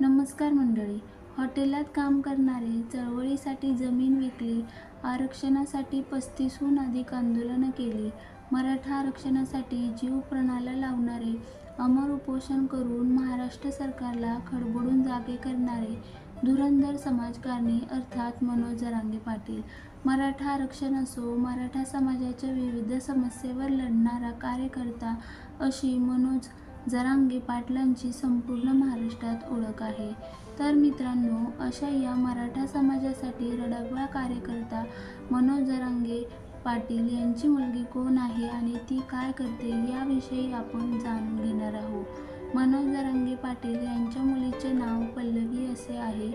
नमस्कार मंडळी. हॉटेलात काम करणारे चळवळीसाठी जमीन विकली आरक्षणासाठी पस्तीसहून अधिक आंदोलनं केली. मराठा आरक्षणासाठी जीव प्रणाला लावणारे अमर उपोषण करून महाराष्ट्र सरकारला खडबडून जागे करणारे धुरंधर समाजकारणी अर्थात मनोज जरांगे पाटील. मराठा आरक्षण असो मराठा समाजाच्या विविध समस्येवर लढणारा कार्यकर्ता अशी मनोज जरांगे पाटलांची संपूर्ण महाराष्ट्रात ओळख आहे. तर मित्रांनो अशा या मराठा समाजासाठी रडकवा कार्यकर्ता मनोज जरांगे पाटील यांची मुलगी कोण आहे आणि ती काय करते याविषयी आपण जाणून घेणार आहोत. मनोज जरांगे पाटील यांच्या मुलीचे नाव पल्लवी असे आहे.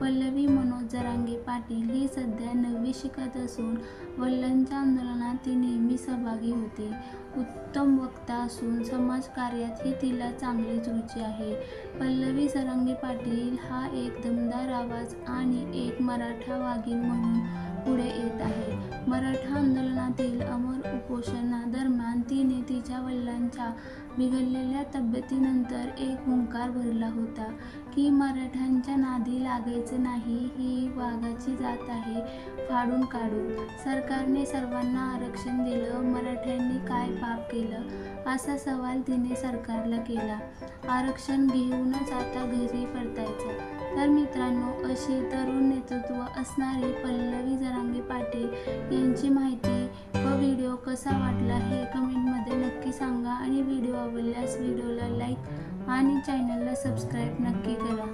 पल्लवी मनोज जरांगे पाटील ही सध्या नववी शिकत असून वडिलांच्या आंदोलनात ती नेहमी सहभागी होते. उत्तम वक्ता असून समाजकार्यातही तिला चांगलीच रुची आहे. पल्लवी जरांगे पाटील हा एक दमदार आवाज आणि एक मराठा वाघीण म्हणून पुढे येत आहे. मराठा आंदोलनातील अमर उपोषणादरम्यान तिने तिच्या वडिलांच्या बिघडलेल्या तब्येतीनंतर एक हुंकार भरला होता की मराठ्यांच्या नादी लागायचं नाही ही वाघाची जात आहे. फाडून काढून सरकारने सर्वांना आरक्षण दिलं मराठ्यांनी काय पाप केलं? असा सवाल तिने सरकारला केला. आरक्षण घेऊनच आता घरी परतायचं. तर मित्रांनो अशी तरुण नेतृत्व असणारी पल्लवी जरांगे पाटील यांची माहिती व व्हिडिओ कसा वाटला हे कमेंटमध्ये नक्की सांगा. आणि व्हिडिओ आवडल्यास व्हिडिओला लाईक आणि चॅनलला सबस्क्राईब नक्की करा.